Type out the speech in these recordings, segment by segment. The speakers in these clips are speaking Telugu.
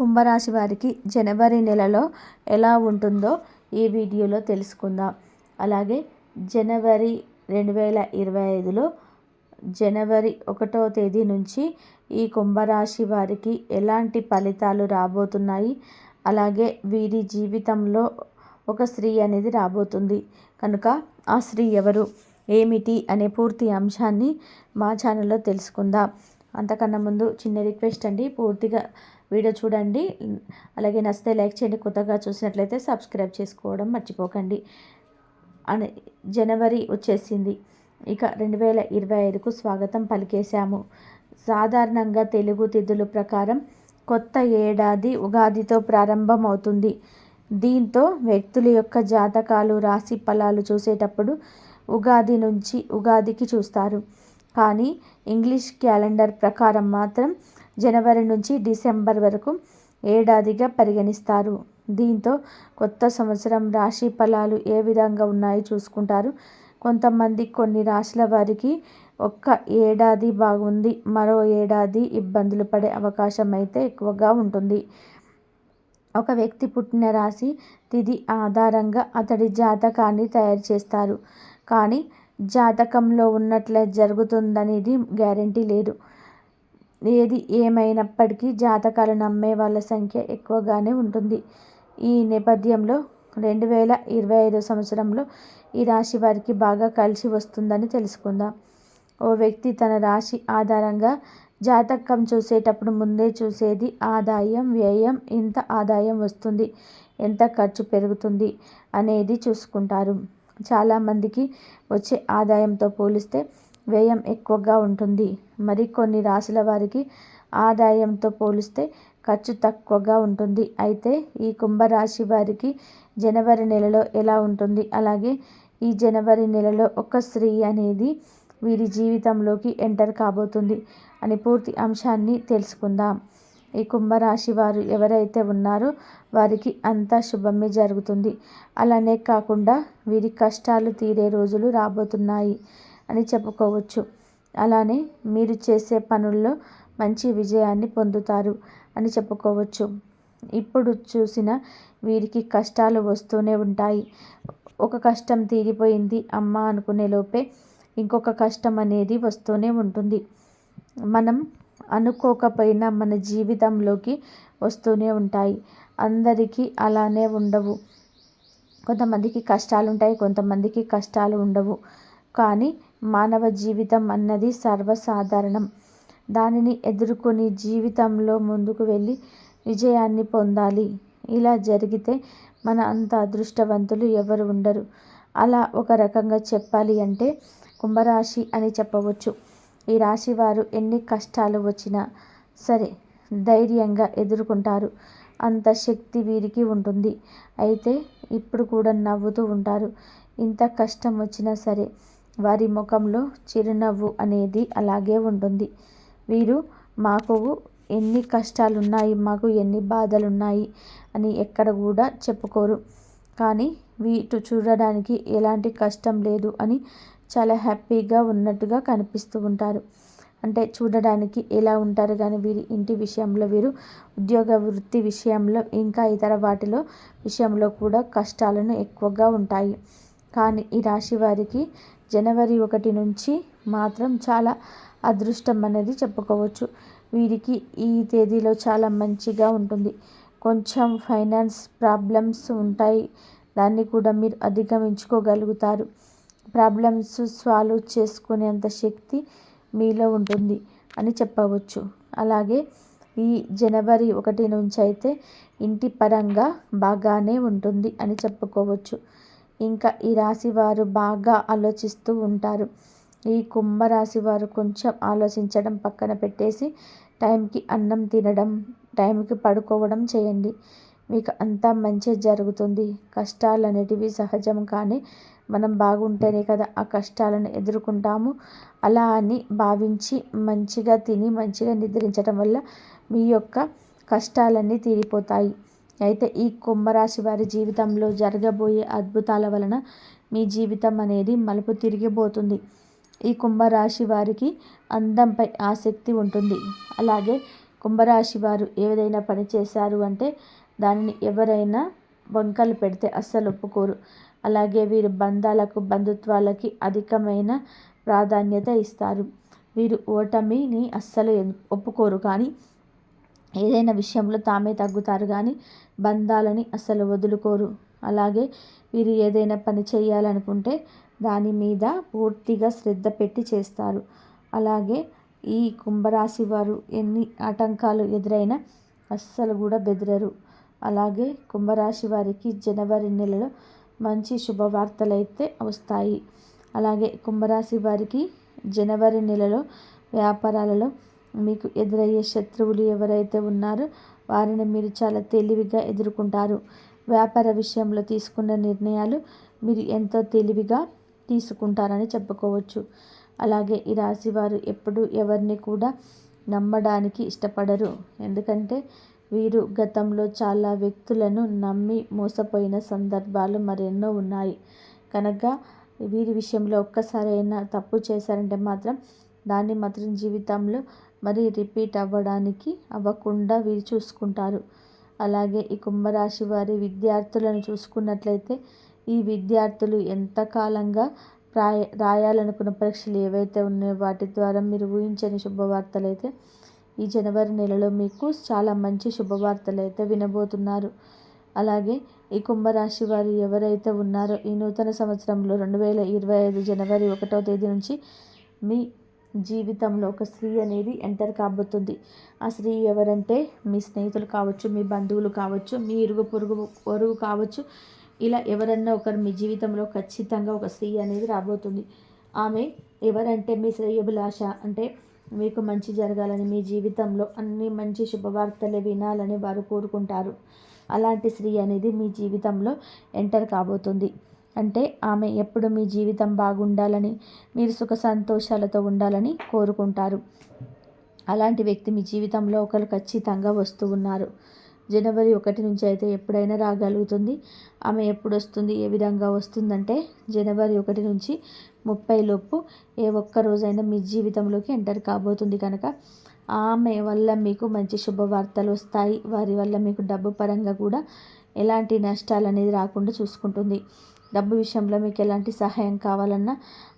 కుంభరాశి వారికి జనవరి నెలలో ఎలా ఉంటుందో ఈ వీడియోలో తెలుసుకుందాం. అలాగే జనవరి రెండు వేల ఇరవై ఐదులో జనవరి ఒకటో తేదీ నుంచి ఈ కుంభరాశి వారికి ఎలాంటి ఫలితాలు రాబోతున్నాయి? అలాగే వీరి జీవితంలో ఒక స్త్రీ అనేది రాబోతుంది. కనుక ఆ స్త్రీ ఎవరు? ఏమిటి? అనే పూర్తి అంశాన్ని మా ఛానల్లో తెలుసుకుందాం. అంతకన్నా ముందు చిన్న రిక్వెస్ట్ అండి. పూర్తిగా వీడియో చూడండి. అలాగే నచ్చితే లైక్ చేయండి. కొత్తగా చూసినట్లయితే సబ్స్క్రైబ్ చేసుకోవడం మర్చిపోకండి. అని జనవరి వచ్చేసింది. ఇక రెండు వేల ఇరవై ఐదుకు స్వాగతం పలికేశాము. సాధారణంగా తెలుగు తిథుల ప్రకారం కొత్త ఏడాది ఉగాదితో ప్రారంభమవుతుంది. దీంతో వ్యక్తుల యొక్క జాతకాలు రాశి ఫలాలు చూసేటప్పుడు ఉగాది నుంచి ఉగాదికి చూస్తారు. కానీ ఇంగ్లీష్ క్యాలెండర్ ప్రకారం మాత్రం జనవరి నుంచి డిసెంబర్ వరకు ఏడాదిగా పరిగణిస్తారు. దీంతో కొత్త సంవత్సరం రాశి ఫలాలు ఏ విధంగా ఉన్నాయో చూసుకుంటారు. కొంతమంది కొన్ని రాశుల వారికి ఒక్క ఏడాది బాగుంది మరో ఏడాది ఇబ్బందులు పడే అవకాశం అయితే ఎక్కువగా ఉంటుంది. ఒక వ్యక్తి పుట్టిన రాశి తిది ఆధారంగా అతడి జాతకాన్ని తయారు చేస్తారు. కానీ జాతకంలో ఉన్నట్లే జరుగుతుందనేది గ్యారంటీ లేదు. ఏది ఏమైనప్పటికీ జాతకాలు నమ్మే వాళ్ళ సంఖ్య ఎక్కువగానే ఉంటుంది. ఈ నేపథ్యంలో రెండు వేల ఇరవై ఐదో సంవత్సరంలో ఈ రాశి వారికి బాగా కలిసి వస్తుందని తెలుసుకుందాం. ఓ వ్యక్తి తన రాశి ఆధారంగా జాతకం చూసేటప్పుడు ముందే చూసేది ఆదాయం వ్యయం ఎంత ఆదాయం వస్తుంది ఎంత ఖర్చు పెరుగుతుంది అనేది చూసుకుంటారు. చాలామందికి వచ్చే ఆదాయంతో పోలిస్తే వ్యయం ఎక్కువగా ఉంటుంది. మరికొన్ని రాశుల వారికి ఆదాయంతో పోలిస్తే ఖర్చు తక్కువగా ఉంటుంది. అయితే ఈ కుంభరాశి వారికి జనవరి నెలలో ఎలా ఉంటుంది? అలాగే ఈ జనవరి నెలలో ఒక స్త్రీ అనేది వీరి జీవితంలోకి ఎంటర్ కాబోతుంది అని పూర్తి అంశాన్ని తెలుసుకుందాం. ఈ కుంభరాశి వారు ఎవరైతే ఉన్నారో వారికి అంతా శుభమే జరుగుతుంది. అలానే కాకుండా వీరి కష్టాలు తీరే రోజులు రాబోతున్నాయి. అని చెప్పుకోవచ్చు. అలానే మీరు చేసే పనుల్లో మంచి విజయాన్ని పొందుతారు అని చెప్పుకోవచ్చు. ఇప్పుడు చూసిన వీరికి కష్టాలు వస్తూనే ఉంటాయి. ఒక కష్టం తీరిపోయింది అమ్మ అనుకునే లోపే ఇంకొక కష్టం అనేది వస్తూనే ఉంటుంది. మనం అనుకోకపోయినా మన జీవితంలోకి వస్తూనే ఉంటాయి. అందరికీ అలానే ఉండవు. కొంతమందికి కష్టాలు ఉంటాయి కొంతమందికి కష్టాలు ఉండవు. కానీ మానవ జీవితం అన్నది సర్వసాధారణం. దానిని ఎదుర్కొని జీవితంలో ముందుకు వెళ్ళి విజయాన్ని పొందాలి. ఇలా జరిగితే మన అంత అదృష్టవంతులు ఎవరు ఉండరు. అలా ఒక రకంగా చెప్పాలి అంటే కుంభరాశి అని చెప్పవచ్చు. ఈ రాశి వారు ఎన్ని కష్టాలు వచ్చినా సరే ధైర్యంగా ఎదుర్కొంటారు. అంత శక్తి వీరికి ఉంటుంది. అయితే ఇప్పుడు కూడా నవ్వుతూ ఉంటారు. ఇంత కష్టం వచ్చినా సరే వారి ముఖంలో చిరునవ్వు అనేది అలాగే ఉంటుంది. వీరు మాకు ఎన్ని కష్టాలున్నాయి మాకు ఎన్ని బాధలున్నాయి అని ఎక్కడ కూడా చెప్పుకోరు. కానీ వీటి చూడడానికి ఎలాంటి కష్టం లేదు అని చాలా హ్యాపీగా ఉన్నట్టుగా కనిపిస్తూ ఉంటారు. అంటే చూడడానికి ఎలా ఉంటారు కానీ వీరి ఇంటి విషయంలో వీరు ఉద్యోగ వృత్తి విషయంలో ఇంకా ఇతర వాటిలో విషయంలో కూడా కష్టాలను ఎక్కువగా ఉంటాయి. కానీ ఈ రాశి వారికి జనవరి ఒకటి నుంచి మాత్రం చాలా అదృష్టం అనేది చెప్పుకోవచ్చు. వీరికి ఈ తేదీలో చాలా మంచిగా ఉంటుంది. కొంచెం ఫైనాన్స్ ప్రాబ్లమ్స్ ఉంటాయి. దాన్ని కూడా మీరు అధిగమించుకోగలుగుతారు. ప్రాబ్లమ్స్ సాల్వ్ చేసుకునేంత శక్తి మీలో ఉంటుంది అని చెప్పవచ్చు. అలాగే ఈ జనవరి ఒకటి నుంచి అయితే ఇంటి పరంగా బాగానే ఉంటుంది అని చెప్పుకోవచ్చు. ఇంకా ఈ రాశి వారు బాగా ఆలోచిస్తూ ఉంటారు. ఈ కుంభరాశి వారు కొంచెం ఆలోచించడం పక్కన పెట్టేసి టైంకి అన్నం తినడం టైంకి పడుకోవడం చేయండి. మీకు అంతా మంచి జరుగుతుంది. కష్టాలు అనేటివి సహజం కానీ మనం బాగుంటేనే కదా ఆ కష్టాలను ఎదుర్కొంటాము. అలా అని భావించి మంచిగా తిని మంచిగా నిద్రించడం వల్ల మీ యొక్క కష్టాలన్నీ తీరిపోతాయి. అయితే ఈ కుంభరాశి వారి జీవితంలో జరగబోయే అద్భుతాల వలన మీ జీవితం అనేది మలుపు తిరిగిపోతుంది. ఈ కుంభరాశి వారికి అందంపై ఆసక్తి ఉంటుంది. అలాగే కుంభరాశి వారు ఏదైనా పని చేశారు అంటే దానిని ఎవరైనా వంకలు పెడితే అస్సలు ఒప్పుకోరు. అలాగే వీరు బంధాలకు బంధుత్వాలకి అధికమైన ప్రాధాన్యత ఇస్తారు. వీరు ఓటమిని అస్సలు ఒప్పుకోరు. కానీ ఏదైనా విషయంలో తామే తగ్గుతారు కానీ బంధాలని అస్సలు వదులుకోరు. అలాగే వీరు ఏదైనా పని చేయాలనుకుంటే దాని మీద పూర్తిగా శ్రద్ధ పెట్టి చేస్తారు. అలాగే ఈ కుంభరాశి వారు ఎన్ని ఆటంకాలు ఎదురైనా అస్సలు కూడా బెదరరు. అలాగే కుంభరాశి వారికి జనవరి నెలలో మంచి శుభవార్తలు అయితే వస్తాయి. అలాగే కుంభరాశి వారికి జనవరి నెలలో వ్యాపారాలలో మీకు ఎదురయ్యే శత్రువులు ఎవరైతే ఉన్నారో వారిని మీరు చాలా తెలివిగా ఎదుర్కొంటారు. వ్యాపార విషయంలో తీసుకున్న నిర్ణయాలు మీరు ఎంతో తెలివిగా తీసుకుంటారని చెప్పుకోవచ్చు. అలాగే ఈ రాశి వారు ఎవరిని కూడా నమ్మడానికి ఇష్టపడరు. ఎందుకంటే వీరు గతంలో చాలా వ్యక్తులను నమ్మి మోసపోయిన సందర్భాలు మరెన్నో ఉన్నాయి. కనుక వీరి విషయంలో ఒక్కసారైనా తప్పు చేశారంటే మాత్రం దాన్ని మాత్రం జీవితంలో మరి రిపీట్ అవ్వడానికి అవ్వకుండా వీరు చూసుకుంటారు. అలాగే ఈ కుంభరాశి వారి విద్యార్థులను చూసుకున్నట్లయితే ఈ విద్యార్థులు ఎంతకాలంగా రాయ రాయాలనుకున్న పరీక్షలు ఏవైతే ఉన్నాయో వాటి ద్వారా మీరు ఊహించని శుభవార్తలు అయితే ఈ జనవరి నెలలో మీకు చాలా మంచి శుభవార్తలు అయితే వినబోతున్నారు. అలాగే ఈ కుంభరాశి వారు ఎవరైతే ఉన్నారో ఈ నూతన సంవత్సరంలో రెండు వేల ఇరవై ఐదు జనవరి ఒకటో తేదీ నుంచి మీ జీవితంలో ఒక స్త్రీ అనేది ఎంటర్ కాబోతుంది. ఆ స్త్రీ ఎవరంటే మీ స్నేహితులు కావచ్చు మీ బంధువులు కావచ్చు మీ ఇరుగు పొరుగు పొరుగు కావచ్చు ఇలా ఎవరన్నా ఒకరు మీ జీవితంలో ఖచ్చితంగా ఒక స్త్రీ అనేది రాబోతుంది. ఆమె ఎవరంటే మీ శ్రేయభిలాష అంటే మీకు మంచి జరగాలని మీ జీవితంలో అన్ని మంచి శుభవార్తలే వినాలని వారు కోరుకుంటారు. అలాంటి స్త్రీ అనేది మీ జీవితంలో ఎంటర్ కాబోతుంది. అంటే ఆమె ఎప్పుడు మీ జీవితం బాగుండాలని మీరు సుఖ సంతోషాలతో ఉండాలని కోరుకుంటారు. అలాంటి వ్యక్తి మీ జీవితంలో ఒకరు ఖచ్చితంగా వస్తూ ఉన్నారు. జనవరి ఒకటి నుంచి అయితే ఎప్పుడైనా రాగలుగుతుంది. ఆమె ఎప్పుడు వస్తుంది ఏ విధంగా వస్తుందంటే జనవరి ఒకటి నుంచి ముప్పై లోపు ఏ ఒక్క రోజైనా మీ జీవితంలోకి ఎంటర్ కాబోతుంది కనుక ఆమె వల్ల మీకు మంచి శుభవార్తలు వస్తాయి. వారి వల్ల మీకు డబ్బు పరంగా కూడా ఎలాంటి నష్టాలు అనేది రాకుండా చూసుకుంటుంది. డబ్బు విషయంలో మీకు ఎలాంటి సహాయం కావాలన్నా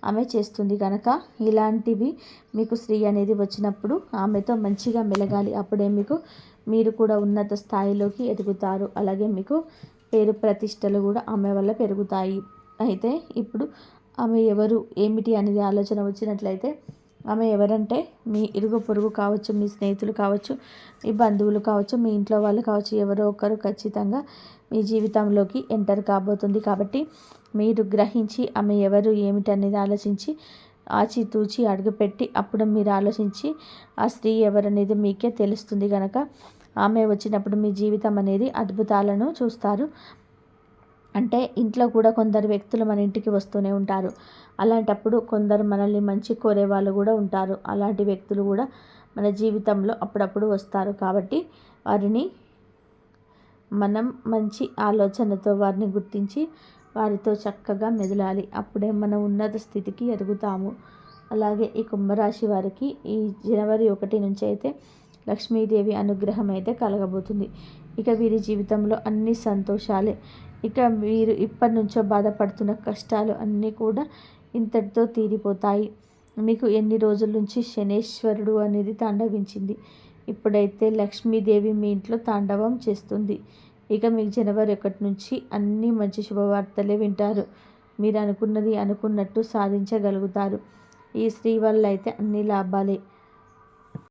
ఆమె చేస్తుంది కనుక ఇలాంటివి మీకు స్త్రీ అనేది వచ్చినప్పుడు ఆమెతో మంచిగా మెలగాలి. అప్పుడే మీకు మీరు కూడా ఉన్నత స్థాయిలోకి ఎదుగుతారు. అలాగే మీకు పేరు ప్రతిష్టలు కూడా ఆమె వల్ల పెరుగుతాయి. అయితే ఇప్పుడు ఆమె ఎవరు ఏమిటి అనేది ఆలోచన వచ్చినట్లయితే ఆమె ఎవరంటే మీ ఇరుగు పొరుగు కావచ్చు మీ స్నేహితులు కావచ్చు మీ బంధువులు కావచ్చు మీ ఇంట్లో వాళ్ళు కావచ్చు ఎవరో ఒకరు ఖచ్చితంగా మీ జీవితంలోకి ఎంటర్ కాబోతుంది. కాబట్టి మీరు గ్రహించి ఆమె ఎవరు ఏమిటనేది ఆలోచించి ఆచితూచి అడుగుపెట్టి అప్పుడు మీరు ఆలోచించి ఆ స్త్రీ ఎవరనేది మీకే తెలుస్తుంది కనుక ఆమె వచ్చినప్పుడు మీ జీవితం అనేది అద్భుతాలను చూస్తారు. అంటే ఇంట్లో కూడా కొందరు వ్యక్తులు మన ఇంటికి వస్తూనే ఉంటారు. అలాంటప్పుడు కొందరు మనల్ని మంచి కోరే వాళ్ళు కూడా ఉంటారు. అలాంటి వ్యక్తులు కూడా మన జీవితంలో అప్పుడప్పుడు వస్తారు. కాబట్టి వారిని మనం మంచి ఆలోచనతో వారిని గుర్తించి వారితో చక్కగా మెదలాలి. అప్పుడే మనం ఉన్నత స్థితికి ఎదుగుతాము. అలాగే ఈ కుంభరాశి వారికి ఈ జనవరి ఒకటి నుంచి అయితే లక్ష్మీదేవి అనుగ్రహం అయితే కలగబోతుంది. ఇక వీరి జీవితంలో అన్ని సంతోషాలే ఇక మీరు ఇప్పటి నుంచో బాధపడుతున్న కష్టాలు అన్నీ కూడా ఇంతటితో తీరిపోతాయి. మీకు ఎన్ని రోజుల నుంచి శనేశ్వరుడు అనేది తాండవించింది. ఇప్పుడైతే లక్ష్మీదేవి మీ ఇంట్లో తాండవం చేస్తుంది. ఇక మీకు జనవరి ఒకటి నుంచి అన్ని మంచి శుభవార్తలే వింటారు. మీరు అనుకున్నది అనుకున్నట్టు సాధించగలుగుతారు. ఈ స్త్రీ వల్ల అయితే అన్ని లాభాలే.